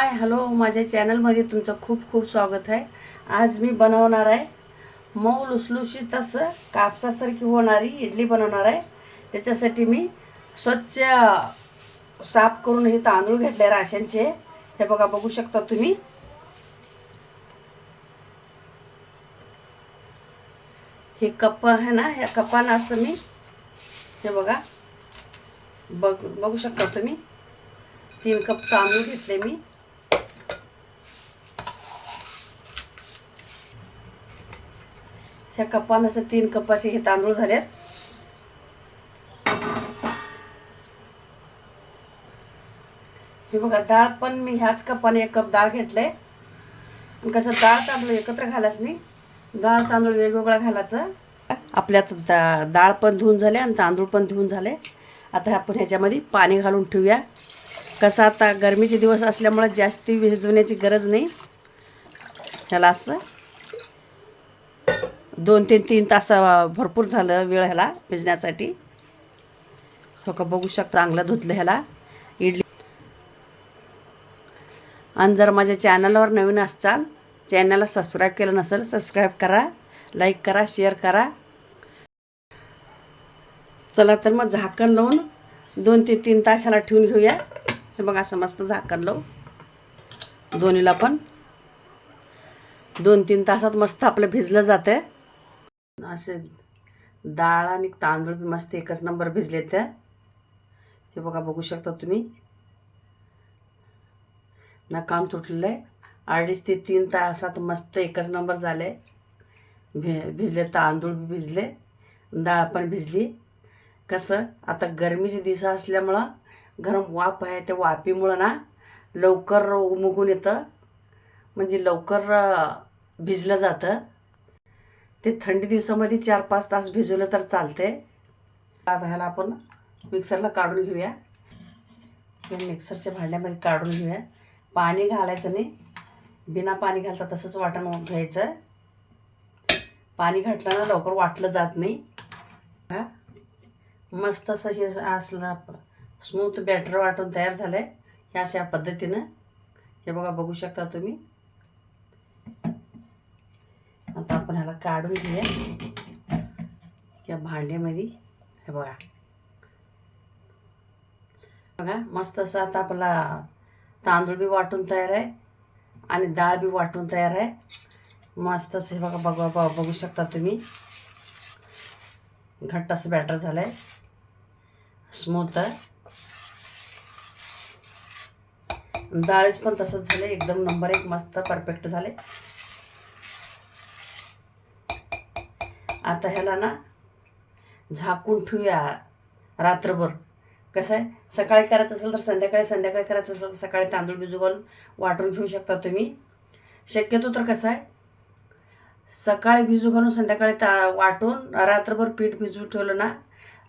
Hi hello माझ्या चॅनलमध्ये तुमचं खूप खूप स्वागत आहे. आज मी बनवणार आहे मऊ लुसलुशीत असं कापसासारखी होणारी इडली बनवणार आहे. त्याच्यासाठी मी स्वच्छ साफ करून हे तांदूळ घेतले राशनचे. हे बघा बघू शकता तुम्ही. हे कप आहे ना ह्या कपानं असं मी हे बघा बघ बघू शकता तुम्ही. तीन कप तांदूळ घेतले मी. ह्या कपानं असं तीन कप असे हे तांदूळ झालेत. हे बघा डाळ पण मी ह्याच कपाने एक कप डाळ घेतलंय. आणि कसं डाळ तांदूळ एकत्र घालायचं नाही डाळ तांदूळ वेगवेगळा घालायचं. आपल्यात दा डाळ पण धुवून झाले आणि तांदूळ पण धुवून झाले. आता आपण ह्याच्यामध्ये पाणी घालून ठेवूया. कसं आता गरमीचे दिवस असल्यामुळे जास्ती भिजवण्याची गरज नाही. ह्याला असं दोन तीन तीन तास भरपूर झालं वेळ ह्याला भिजण्यासाठी. हो का बघू शकता चांगलं धुतलं ह्याला. इडली. आणि जर माझ्या चॅनलवर नवीन असाल चॅनलला सबस्क्राईब केलं नसेल सबस्क्राईब करा लाईक करा शेअर करा. चला तर मग झाकण लावून दोन ते तीन तास ह्याला ठेवून घेऊया. हे बघा असं मस्त झाकण लावू दोन्हीला पण. दोन तीन तासात मस्त आपलं भिजलं जातं असे डाळ आणि तांदूळ बी मस्त एकच नंबर भिजले त्या हे बघा बघू शकता तुम्ही. ना काम तुटलेलं आहे अडीच ते तीन तासात मस्त एकच नंबर झाले. भि भिजले तांदूळ बी भिजले. डाळ पण भिजली. कसं आता गरमीचे दिवस असल्यामुळं गरम वाफ आहे त्या वाफीमुळं ना लवकर उमगून येतं. म्हणजे लवकर भिजलं जातं. ते थंडी दिवसामध्ये चार पाच तास भिजवलं तर चालते आता ह्याला आपण मिक्सरला काढून घेऊया. मिक्सरच्या भांड्यामध्ये काढून घेऊया. पाणी घालायचं नाही. बिना पाणी घालता तसंच वाटण घ्यायचं. पाणी घातलं लवकर वाटलं जात नाही. मस्त असं हे असलं स्मूथ बॅटर वाटून तयार झालं आहे ह्या अशा पद्धतीनं. हे बघा बघू शकता तुम्ही. आपण ह्याला काढून घेऊया. या भांड्यामध्ये. हे बघा. बघा मस्त असं आता आपला तांदूळ बी वाटून तयार आहे आणि डाळ बी वाटून तयार आहे. मस्त असं हे बघा बघा बघ- बघू शकता तुम्ही. घट्ट असं बॅटर झालं आहे. स्मूथ आहे डाळीच पण तसंच झालं एकदम नंबर एक मस्त परफेक्ट झाले आता ह्याला ना झाकून ठेवूया रात्रभर. कसं आहे? सकाळी करायचं असेल तर संध्याकाळी संध्याकाळी करायचं असेल तर सकाळी तांदूळ भिजू घालून वाटून घेऊ शकता तुम्ही. शक्यतो तर कसं आहे? सकाळी भिजू घालून संध्याकाळी ता वाटून रात्रभर पीठ भिजवून ठेवलं ना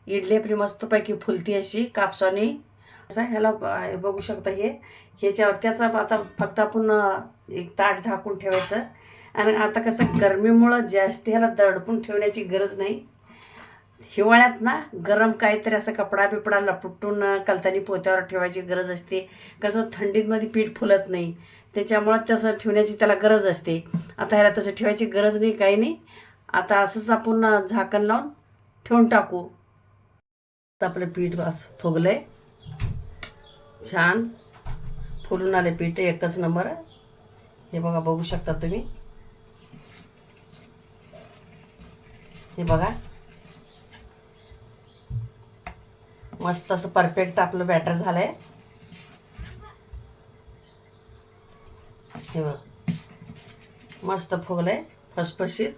इडली आपली मस्तपैकी फुलती अशी कापसाने. असं ह्याला बघू शकता हे. ह्याच्यावरती असं आता फक्त आपण एक ताट झाकून ठेवायचं. आणि आता कसं गरमीमुळं जास्त ह्याला दडपून ठेवण्याची गरज नाही. हिवाळ्यात ना गरम काहीतरी असं कपडा बिपडा लपटून कलतानी पोत्यावर ठेवायची गरज असते. कसं थंडीमध्ये पीठ फुलत नाही. त्याच्यामुळं तसं ठेवण्याची त्याला गरज असते. आता ह्याला तसं ठेवायची गरज नाही काही नाही. आता असंच आपण झाकण लावून ठेवून टाकू. आपलं पीठ असं फुगलंय छान. फुलून आले पीठ एकच नंबर. हे बघा बघू शकता तुम्ही. हे बघा. मस्त असं परफेक्ट आपलं बॅटर झालंय. हे बघ. मस्त फुगलंय फसफशीत.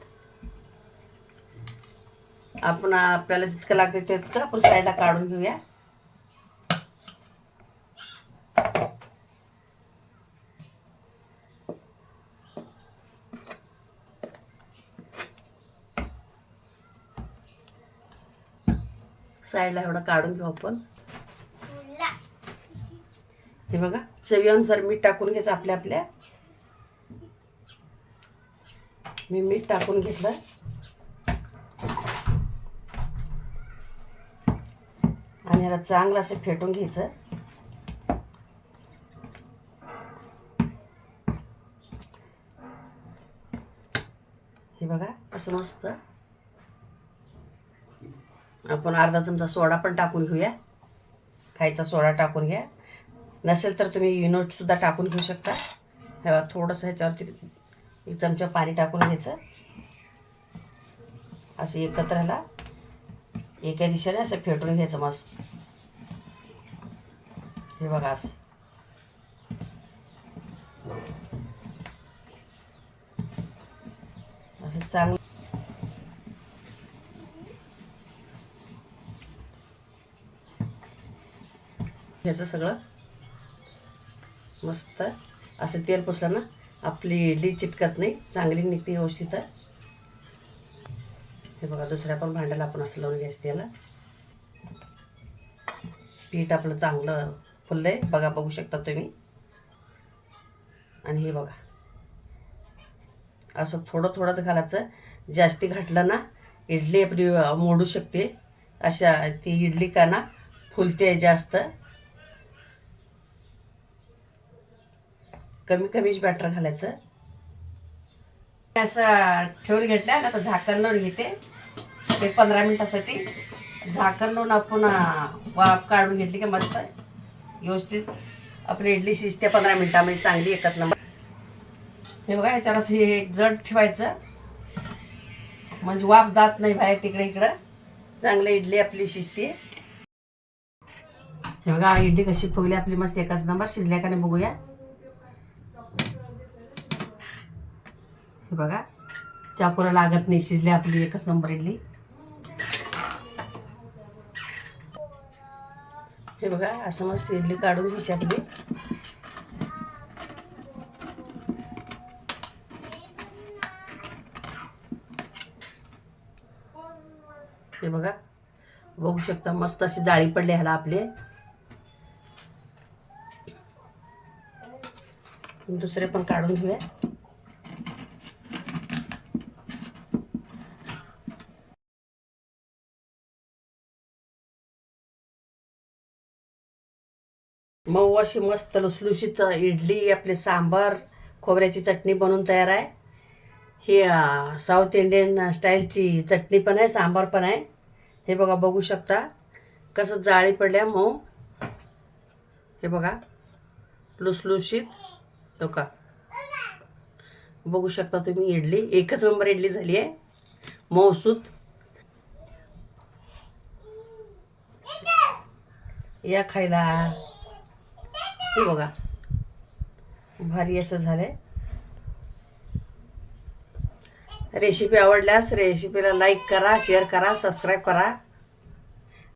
आपण आपल्याला जितकं लागते तितकं आपण साईडला काढून घेऊया. साईडला एवढं काढून घेऊ आपण. हे बघा चवीनुसार मीठ टाकून घ्यायचं आपल्या आपल्या. मी मीठ टाकून घेतलं. आणि याला चांगलं असं फेटून घ्यायचं. हे बघा असं मस्त. आपण अर्धा चमचा सोडा पण टाकून घेऊया. खायचा सोडा टाकून घ्या. नसेल तर तुम्ही युनोटसुद्धा टाकून घेऊ शकता. हे थोडंसं ह्याच्यावरती एक चमचा पाणी टाकून घ्यायचं. असं एकत्र ह्याला एका दिशेने असं फेटून घ्यायचं मस्त. हे बघा असं चांगलं ह्याचं सगळं मस्त. असं तेल पुसलं ना आपली इडली चिटकत नाही चांगली निघते व्यवस्थित हे बघा दुसऱ्या पण भांड्याला आपण असं लावून घ्यायचं त्याला. पीठ आपलं चांगलं फुललं आहे बघा बघू शकता तुम्ही. आणि हे बघा. असं थोडं थोडंच घालायचं. जास्ती घातलं ना इडली आपली मोडू शकते. अशा ती इडली का ना फुलते जास्त. कमी कमीच बॅटर घालायचं. असं ठेवून घेतलं आता झाकण लावून घेते. ते पंधरा मिनिटासाठी झाकण लावून आपण वाफ काढून घेतली की मस्त व्यवस्थित आपली इडली शिजते पंधरा मिनिटामध्ये चांगली एकच नंबर हे बघा याच्यावर असं हे जड ठेवायचं. म्हणजे वाफ जात नाही बाहेर तिकडे इकडं. चांगलं इडली आपली शिजते. हे बघा इडली कशी फुगली आपली मस्त एकाच नंबर शिजल्या का नाही बघूया. हे बघा. चाकूला लागत नाही शिजली आपली एकच नंबर इडली. हे बघा असं मस्त इडली काढून घ्यायची आपली. हे बघा बघू शकता मस्त अशी जाळी पडली ह्याला आपले. दुसरे पण काढून घेऊया. मऊ अशी मस्त लुसलुशीत इडली आपले सांबार खोबऱ्याची चटणी बनवून तयार आहे. ही साऊथ इंडियन स्टाईलची चटणी पण आहे सांबार पण आहे. हे बघा बघू शकता कसं जाळी पडल्या मऊ. हे बघा लुसलुशीत. हो का बघू शकता तुम्ही इडली एकच नंबर इडली झाली आहे. मऊसूत या खायला. हे बघा. भारी असं झालंय. रेसिपी आवडल्यास रेसिपीला लाईक करा शेअर करा सबस्क्राईब करा.